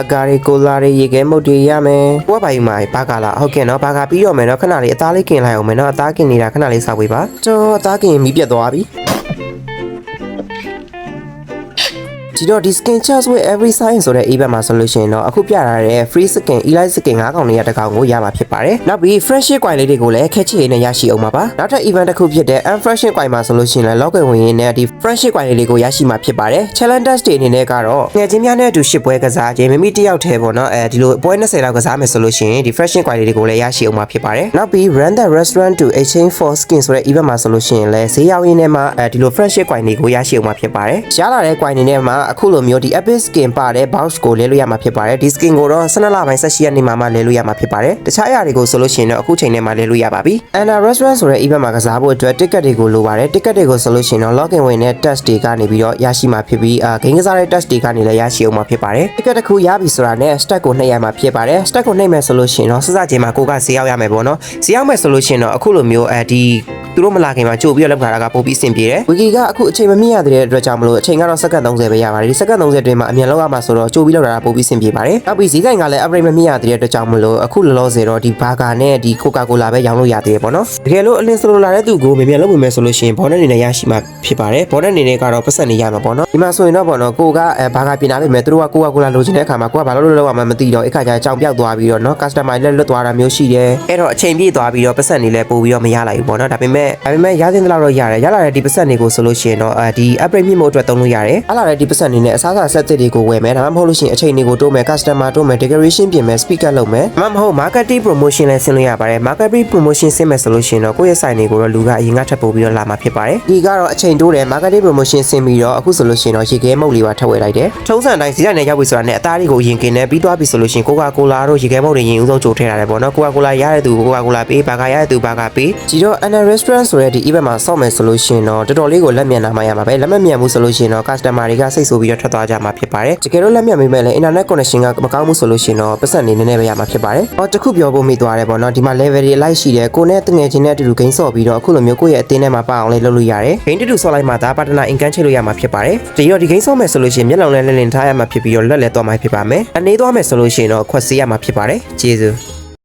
အကာတွေကိုလာတွေရေခဲမုတ်တွေရမယ်ကိုကဘာယူမှာဘာကလာဟုတ်ကဲ့နော်ဘာကပြီးတော့မယ်နော်ခဏလေးအသားလေးกินလိုက်အောင်မယ်နော်အသားกินနေတာခဏလေးစောက်ပေးပါကျွန်တော်အသားกินမီးပြတ်သွားပြီ ဒီတော့ဒီ skin charge with every sign ဆိုတဲ့ event မှာဆိုလို့ရှိရင်တော့အခုပြထားတဲ့ free skin elite skin 9កောင်လေးရတစ်ကောင်ကိုရမှာဖြစ်ပါတယ်။နောက်ပြီး friendship coin လေးတွေကိုလည်းခက်ချစ်ရည်နဲ့ရရှိအောင်ပါပါ။နောက်ထပ် event တစ်ခုဖြစ်တဲ့ unfriendship coin မှာဆိုလို့ရှိရင်လည်း login ဝင်ရင်းနဲ့ဒီ friendship coin လေးတွေကိုရရှိမှာဖြစ်ပါတယ်။ challenge တွေအနေနဲ့ကတော့ငွေချင်းများနဲ့အတူရှစ်ပွဲကစားခြင်းမိမိတစ်ယောက်တည်းပေါ့နော်အဲဒီလိုပွဲ20လောက်ကစားမယ်ဆိုလို့ရှိရင်ဒီ friendship coin လေးတွေကိုလည်းရရှိအောင်မှာဖြစ်ပါတယ်။နောက်ပြီး run the restaurant to exchange for skin ဆိုတဲ့ event မှာဆိုလို့ရှိရင်လည်းဈေးရောက်ရင်းနဲ့မှအဲဒီလို friendship coin တွေကိုရရှိအောင်မှာဖြစ်ပါတယ်။ရလာတဲ့ coin တွေနဲ့မှအခုလိုမျိုးဒီ epic skin ပါတဲ့ box ကိုလဲလို့ရမှာဖြစ်ပါတယ်။ဒီ skin ကိုတော့12လပိုင်း18ရက်နေ့မှာမှလဲလို့ရမှာဖြစ်ပါတယ်။တခြားအရာတွေကိုဆိုလို့ရှိရင်တော့အခုချိန်ထဲမှာလဲလို့ရပါပြီ။ Anna Restaurant ဆိုတဲ့ event မှာကစားဖို့အတွက် ticket တွေကိုလိုပါတယ်။ ticket တွေကိုဆိုလို့ရှိရင်တော့ login ဝင်တဲ့ test တွေကနေပြီးတော့ရရှိမှာဖြစ်ပြီးအာဂိမ်းကစားတဲ့ test တွေကနေလည်းရရှိအောင်မှာဖြစ်ပါတယ်။ ticket တစ်ခုရပြီဆိုတာနဲ့ stack ကိုနှိပ်ရမှာဖြစ်ပါတယ်။ stack ကိုနှိပ်မယ်ဆိုလို့ရှိရင်တော့စစချင်းမှာကိုကဈေးရောက်ရမယ်ပေါ့နော်။ဈေးရောက်မယ်ဆိုလို့ရှိရင်တော့အခုလိုမျိုးအဲဒီ သူတို့မလာခင်မှာကြို့ပြီးတော့လောက်ထားတာကပို့ပြီးအဆင်ပြေတယ်။ wiki ကအခုအချိန်မမြင့်ရတဲ့အတွက်ကြောင့်မလို့အချိန်ကတော့စက္ကန့်30ပဲရပါတယ်။ဒီစက္ကန့်30အတွင်းမှာအမြန်လောက်ရမှာဆိုတော့ကြို့ပြီးလောက်တာပို့ပြီးအဆင်ပြေပါတယ်။နောက်ပြီးဈေးဆိုင်ကလည်း upgrade မမြင့်ရတဲ့အတွက်ကြောင့်မလို့အခုလောလောဆယ်တော့ဒီဘာဂါနဲ့ဒီ Coca-Cola ပဲရောင်းလို့ရသေးတယ်ပေါ့နော်။တကယ်လို့အလင်းစလိုလာတဲ့သူကိုမြန်မြန်လုပ်ဝင်မယ်ဆိုလို့ရှိရင်ဘောနက်အနေနဲ့ရရှိမှာဖြစ်ပါတယ်။ဘောနက်အနေနဲ့ကတော့ပတ်စံနေရမှာပေါ့နော်။ဒီမှာဆိုရင်တော့ပေါ့နော်ကိုကအဲဘာဂါပြင်လာပြီမဲ့သူတို့က Coca-Cola လိုချင်တဲ့အခါမှာကိုကဘာလို့လို့လောက်ရမှမသိတော့အခါကျကြောင်ပြောက်သွားပြီးတော့နော် customer လည်းလွတ်သွားတာမျိုးရှိတယ်။အဲ့တော့အချိန်ပြည့်သွားပြီးတော့ပတ်စံနေလည်းပို့ပြီးတော့မရလိုက်ဘူးပေါ့နော်။ဒါပေမဲ့ဒါပေမဲ့ရသင့်တဲ့လောက်တော့ရတယ်။ရလာတဲ့ဒီပတ်စံတွေကိုဆိုလို့ရှိရင်တော့အဲဒီ upgrade မြင့်ဖို့အတွက်သုံးလို့ရတယ်။အလာတဲ့ဒီပတ်စံနေနဲ့အစားအစာ set တွေကိုဝယ်မယ်။ဒါမှမဟုတ်လို့ရှိရင်အချိန်တွေကိုတိုးမယ် customer တိုးမယ် decoration ပြင်မယ် speaker လုပ်မယ်။ဒါမှမဟုတ် marketing promotion လည်းဆင်းလို့ရပါတယ်။ marketing promotion ဆင်းမယ်ဆိုလို့ရှိရင်တော့ကိုယ့်ရဲ့ဆိုင်တွေကိုတော့လူကအရင်ကထပ်ပို့ပြီးတော့လာမှာဖြစ်ပါတယ်။ဒီကတော့အချိန်တိုးတယ် marketing promotion ဆင်းပြီးတော့အခုဆိုလို့ရှိရင်တော့ရေခဲမုတ်လေးပါထပ်ဝယ်လိုက်တယ်။ထုံးစံတိုင်းဈေးတိုင်းနဲ့ရောက်ပြီဆိုတာနဲ့အသားတွေကိုရင်กินနေပြီးသွားပြီဆိုလို့ရှိရင် Coca-Cola တို့ရေခဲမုတ်တွေရင်ဦးဆုံးကြိုထည့်ရတယ်ပေါ့နော်။ Coca-Cola ရတဲ့သူ Coca-Cola ပေးဘာကရတဲ့သူဘာကပေး။ဒီတော့ Anna Restaurant ဆိုတဲ့ဒီ event မှာစောင့်မယ်ဆိုလို့ရှိရင်တော့တော်တော်လေးကိုလက်မြန်လာမှရမှာပဲလက်မမြန်ဘူးဆိုလို့ရှိရင်တော့ customer တွေကစိတ်ဆိုးပြီးတော့ထွက်သွားကြမှာဖြစ်ပါတယ်။တကယ်လို့လက်မြန်မိမဲ့လည်း internet connection ကမကောင်းဘူးဆိုလို့ရှိရင်တော့ပတ်စံနေနည်းနည်းပဲရမှာဖြစ်ပါတယ်။အော်တခုပြောဖို့မိသွားတယ်ပေါ့နော်ဒီမှာ level တွေလိုက်ရှိတယ်ကိုနဲ့တငယ်ချင်းနဲ့အတူတူဂိမ်းဆော့ပြီးတော့အခုလိုမျိုးကိုယ့်ရဲ့အသင်းထဲမှာပအောင်လေးလုပ်လို့ရတယ်။ဂိမ်းတူတူဆော့လိုက်မှဒါပါတနာအင်ကန်ချိတ်လို့ရမှာဖြစ်ပါတယ်။ဒီတော့ဒီဂိမ်းဆော့မယ်ဆိုလို့ရှိရင်မျက်လုံးနဲ့လင်းလင်းထားရမှာဖြစ်ပြီးတော့လက်လဲသွားမှာဖြစ်ပါမယ်။အနေသွားမယ်ဆိုလို့ရှိရင်တော့ခွက်ဆေးရမှာဖြစ်ပါတယ်။ကျေးဇူး